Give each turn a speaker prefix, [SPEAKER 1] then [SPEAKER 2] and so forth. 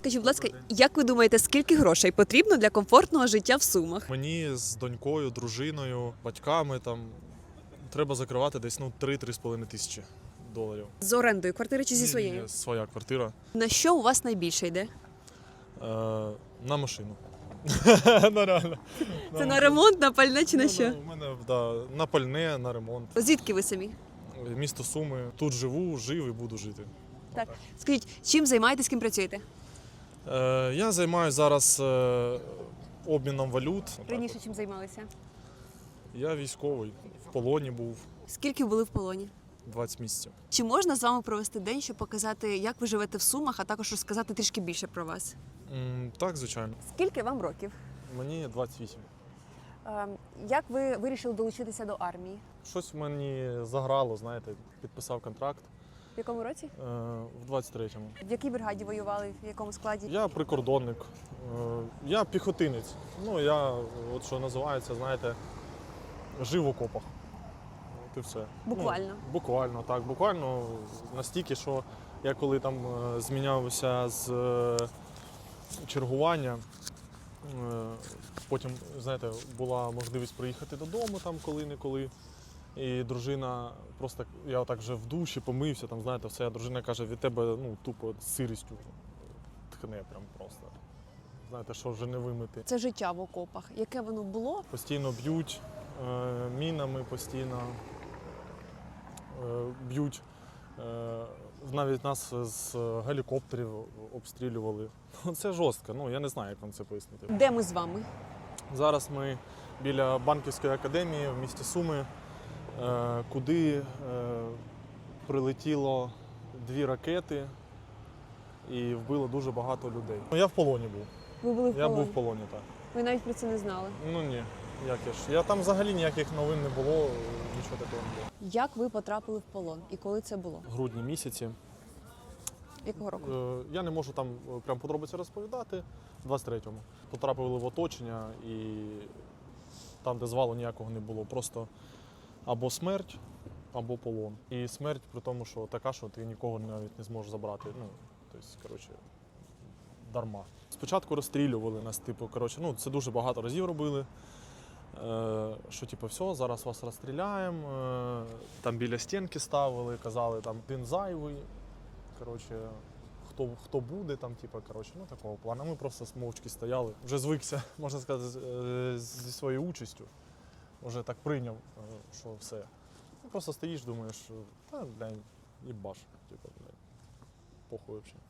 [SPEAKER 1] Скажіть, будь ласка, як ви думаєте, скільки грошей потрібно для комфортного життя в Сумах?
[SPEAKER 2] Мені з донькою, дружиною, батьками там треба закривати десь ну 3-3,5 тисячі доларів.
[SPEAKER 1] З орендою квартири чи зі
[SPEAKER 2] Ні, ні,
[SPEAKER 1] своєю?
[SPEAKER 2] ні, Своя квартира.
[SPEAKER 1] На що у вас найбільше йде?
[SPEAKER 2] Е, на машину. ну, реально.
[SPEAKER 1] Це на ремонт, на пальне чи на
[SPEAKER 2] Ну,
[SPEAKER 1] що?
[SPEAKER 2] ну, У мене да, на пальне, на ремонт.
[SPEAKER 1] Звідки ви самі?
[SPEAKER 2] Місто Суми. Тут живу, жив і буду жити.
[SPEAKER 1] Так. Скажіть, чим займаєтесь, ким працюєте?
[SPEAKER 2] Е, я займаюся зараз е, обміном валют.
[SPEAKER 1] Раніше чим займалися?
[SPEAKER 2] Я військовий, в полоні був
[SPEAKER 1] Скільки були в полоні?
[SPEAKER 2] 20 місяців.
[SPEAKER 1] Чи можна з вами провести день, щоб показати, як ви живете в Сумах, а також розказати трішки більше про вас?
[SPEAKER 2] М, так, звичайно.
[SPEAKER 1] Скільки вам років?
[SPEAKER 2] Мені 28.
[SPEAKER 1] Ем, Як ви вирішили долучитися до армії?
[SPEAKER 2] Щось мені заграло, знаєте, підписав контракт
[SPEAKER 1] В якому році?
[SPEAKER 2] е, в 23-му.
[SPEAKER 1] В якій бригаді воювали? В якому складі?
[SPEAKER 2] Я прикордонник, е, я піхотинець. Ну, я, от що називається, знаєте, жив в окопах. От і все.
[SPEAKER 1] Буквально.
[SPEAKER 2] Ну, буквально, так. Буквально настільки, що я коли там е, змінявся з е, чергування, е, потім, знаєте, була можливість приїхати додому там коли-неколи. І дружина просто я отак вже в душі помився, там, знаєте, все. А дружина каже, від тебе ну, тупо сирістю тхне прям просто. Знаєте, що вже не вимити.
[SPEAKER 1] Це життя в окопах. Яке воно було?
[SPEAKER 2] Постійно б'ють е, мінами, постійно е, б'ють. Е, навіть нас з гелікоптерів обстрілювали. Це жорстко, ну я не знаю, як вам це пояснити.
[SPEAKER 1] Де ми з вами?
[SPEAKER 2] Зараз ми біля банківської академії в місті Суми, куди е, прилетіло дві ракети і вбило дуже багато людей. Ну, я в полоні був.
[SPEAKER 1] Ви були в
[SPEAKER 2] Я
[SPEAKER 1] полоні.
[SPEAKER 2] був в полоні, так.
[SPEAKER 1] Ви навіть про це не знали.
[SPEAKER 2] Ну ні, як я ж. Я там взагалі ніяких новин не було, нічого такого не було.
[SPEAKER 1] Як ви потрапили в полон і коли це було?
[SPEAKER 2] В грудні місяці.
[SPEAKER 1] Якого року?
[SPEAKER 2] Е, Я не можу там е, прям подробиці розповідати. В 23-му. Потрапили в оточення і там, де звалу ніякого не було. Просто або смерть, або полон. І смерть при тому, що така, що ти нікого навіть не зможеш забрати. Ну, тобто, коротше, дарма. Спочатку розстрілювали нас, типу, коротше, ну, це дуже багато разів робили. Е, що типу, все, зараз вас розстріляємо. Е, там біля стінки ставили, казали, там один зайвий. Коротше, хто, хто буде там, типу, коротше, ну такого плану. Ми просто мовчки стояли. Вже звикся, можна сказати, е, зі своєю участю. Вже так прийняв, що все. Ну, просто стоїш, думаєш, та, блядь, їбаш, типу, блядь, похуй взагалі.